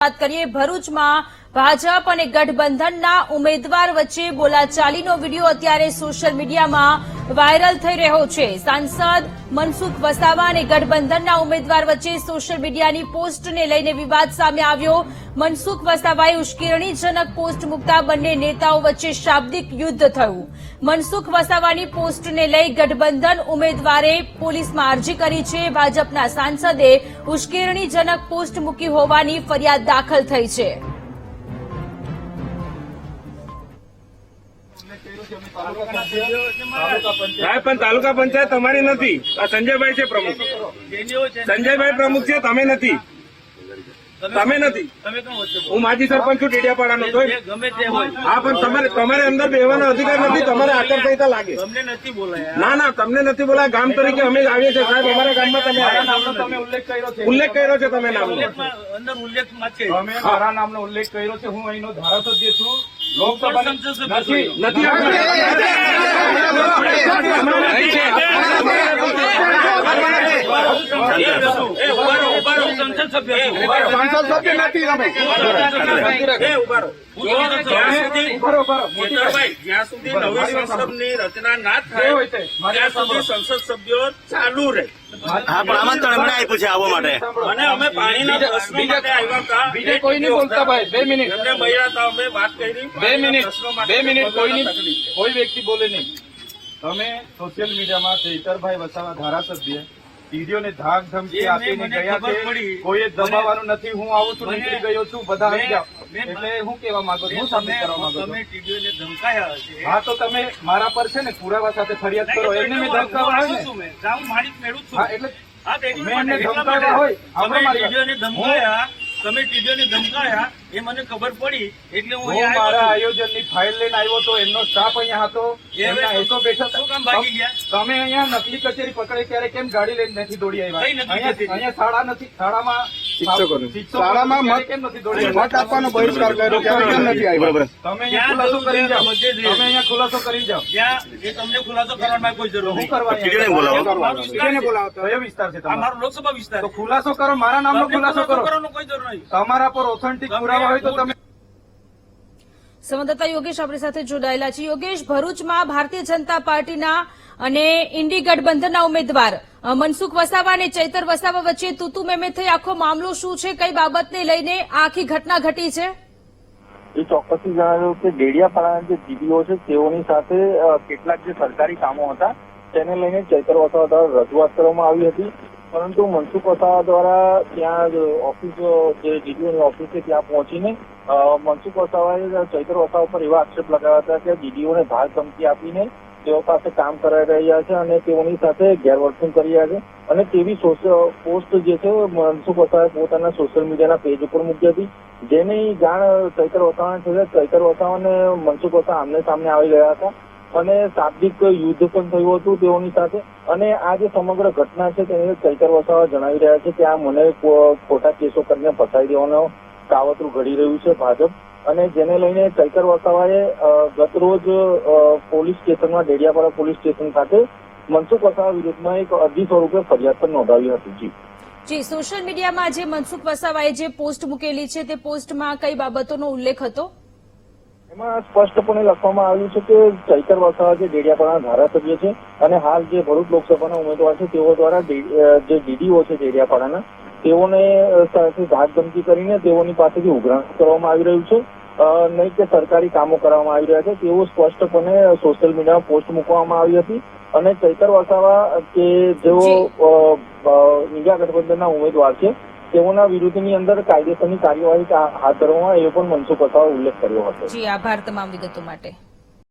વાત કરીએ ભરૂચમાં ભાજપ અને ગઠબંધનના ઉમેદવાર વચ્ચે બોલાચાલીનો વીડિયો અત્યારે સોશિયલ મીડિયામાં વાયરલ થઈ રહ્યો છે. સાંસદ મનસુખ વસાવા અને ગઠબંધનના ઉમેદવાર વચ્ચે સોશિયલ મીડિયાની પોસ્ટને લઈને વિવાદ સામે આવ્યો. મનસુખ વસાવાએ ઉશ્કેરણીજનક પોસ્ટ મૂકતા બંને નેતાઓ વચ્ચે શાબ્દિક યુદ્ધ થયું. મનસુખ વસાવાની પોસ્ટને લઈ ગઠબંધન ઉમેદવારે પોલીસમાં અરજી કરી છે. ભાજપના સાંસદે ઉશ્કેરણીજનક પોસ્ટ મૂકી હોવાની ફરિયાદ દાખલ થઈ છે. પણ તાલુકા પંચાયત તમારી નથી. આ સંજયભાઈ છે પ્રમુખ. સંજયભાઈ પ્રમુખ છે તમે નથી. તમે નથી? હું માજી સરપંચ છું ડેડિયાપાડાનો તો જે ગમે તે હોય હા પણ તમારે તમારે અંદર બેવાનો અધિકાર નથી તમારે આચારસંહિતા લાગે નથી બોલાયા ના ના તમને નથી બોલાય ગામ તરીકે અમે આવીએ છીએ સાહેબ અમારા ગામમાં તમે નામનો તમે ઉલ્લેખ કર્યો છે ઉલ્લેખ કર્યો છે તમે નામનો અંદર ઉલ્લેખ છે અમે મારા નામનો ઉલ્લેખ કર્યો છે હું અહીંનો ધારાસભ્ય છું લોકસભાની નથી નથી સભ્ય ચાલુ રહે હા પણ આમંત્રણ આપ્યું છે આવવા માટે અને અમે પાણીના પ્રશ્નો માટે આવ્યા હતા બીજે કોઈ નહીં બોલતા ભાઈ બે મિનિટ એમને મળ્યા અમે વાત કરી બે મિનિટ બે મિનિટ કોઈ કોઈ વ્યક્તિ બોલે નહીં. તમે સોશિયલ મીડિયામાં ચૈતરભાઈ વસાવા ધારાસભ્ય ટીડીઓને ધાક ધમકી આપીને ગયા છે. કોઈએ દબાવવાનું નથી હું આવું છું નીકળી ગયો છું બધા આવી જાઓ. એટલે હું કેવા માંગુ છું સામે કરવા માંગુ છું. તમે ટીડીઓને ધમકાયા હા તો તમે મારા પર છે ને પુરાવા સાથે ફરિયાદ કરો એને મેં ધમકાવા હોય ને. જાઉં મારી મેળું છું. હા એટલે મેં એમને ધમકાવ્યા હોય. તમે આપણે ટીડીઓને ધમકાયા તમે ટીડીઓને ધમકાયા એ મને ખબર પડી એટલે હું મારા આયોજનની ફાઇલ લઈને આવ્યો તો એમનો સ્ટાફ અહીંયા હતો એમના બેઠા શું કામ ભાગી ગયા? તમે અહીંયા નકલી કચેરી પકડે ત્યારે કેમ ગાડી લઈને નથી દોડી આવ્યા? અહીંયા શાળા નથી શાળામાં શિક્ષકોની. શિક્ષકો શાળામાં મત-? મત આપવાનો બહિષ્કાર કર્યો ત્યારે કેમ નથી આવ્યા? બરોબર તમે ખુલાસો કરી જાઓ. તમે અહીંયા ખુલાસો કરી જાઓ એ તમને ખુલાસો કરવાની કોઈ જરૂર હું બોલાવો. મારો વિસ્તાર છે. વિસ્તાર છે તમારો લોકસભા વિસ્તાર તો ખુલાસો કરો મારા નામનો ખુલાસો કરો કરવાનો કોઈ જરૂર નહીં તમારા પર ઓથેન્ટિક પુરાવા હોય તો તમે સંવાદદાતા યોગેશ આપણી સાથે જોડાયેલા છે. યોગેશ, ભરૂચમાં ભારતીય જનતા પાર્ટીના અને ઇન્ડી ગઠબંધનના ઉમેદવાર મનસુખ વસાવા અને ચૈતર વસાવા વચ્ચે તૂતુ મેમે થઈ આખો મામલો શું છે? કઈ બાબતને લઈને આખી ઘટના ઘટી છે? એ ચોક્કસથી જણાવ્યું કે ડેડિયાપાડાના જે જીબીઓ છે, તેઓની સાથે કેટલાક જે સરકારી કામો હતા, તેને લઈને ચૈતર વસાવા દ્વારા રજૂઆત કરવામાં આવી હતી. પરંતુ મનસુખ વસાવા દ્વારા ત્યાં ઓફિસ, જે ડીડીઓની ઓફિસ છે ત્યાં પહોંચીને મનસુખ વસાવાએ ચૈતર વસાવા પર એવા આક્ષેપ લગાવ્યા હતા કે ડીડીઓને ભાર ધમકી આપીને તેઓ પાસે કામ કરાવી રહ્યા છે અને તેઓની સાથે ગેરવર્તન કરી રહ્યા છે. અને તેવી પોસ્ટ જે છે, મનસુખ વસાવાએ પોતાના સોશિયલ મીડિયાના પેજ ઉપર મૂકી હતી. જેની જાણ ચૈતર વસાવાને થશે ચૈતર વસાવાને મનસુખ વસાવા આમને સામને આવી ગયા હતા. અને શાબ્દિક યુદ્ધ પણ થયું હતું તેઓની સાથે. અને આ જે સમગ્ર ઘટના છે તેને ચૈતર વસાવા જણાવી રહ્યા છે કે આ મને ખોટા કેસો કરીને ફસાઈ દેવાનો કાવતરું ઘડી રહ્યું છે ભાજપ. અને જેને લઈને ચૈતર વસાવાએ ગતરોજ પોલીસ સ્ટેશનમાં, ડેડિયાપાડા પોલીસ સ્ટેશન ખાતે મનસુખ વસાવા વિરુદ્ધમાં એક અરજી સ્વરૂપે ફરિયાદ પણ નોંધાવી હતી. જી. જી, સોશિયલ મીડિયામાં જે મનસુખ વસાવાએ જે પોસ્ટ મૂકેલી છે તે પોસ્ટમાં કઈ બાબતોનો ઉલ્લેખ હતો? એમાં સ્પષ્ટપણે લખવામાં આવ્યું છે કે ચૈતર વસાવા જે ડેડિયાપાડાના ધારાસભ્ય છે અને હાલ જે ભરૂચ લોકસભાના ઉમેદવાર છે તેઓ દ્વારા જે ડીડીઓ છે ડેડિયાપાડાના તેઓને સાથે ધાક કરીને તેઓની પાસેથી ઉઘરાણ કરવામાં આવી રહ્યું છે. નહીં કે સરકારી કામો કરવામાં આવી રહ્યા છે. તેવું સ્પષ્ટપણે સોશિયલ મીડિયામાં પોસ્ટ મૂકવામાં આવી હતી અને ચૈતર વસાવા કે જેઓ ઇન્ડિયા ગઠબંધનના ઉમેદવાર છે તેઓના વિરુદ્ધની અંદર કાયદેસરની કાર્યવાહી હાથ ધરવામાં એ પણ મનસુખ વસાવા ઉલ્લેખ કર્યો હતો. જી, આભાર તમામ વિગતો માટે.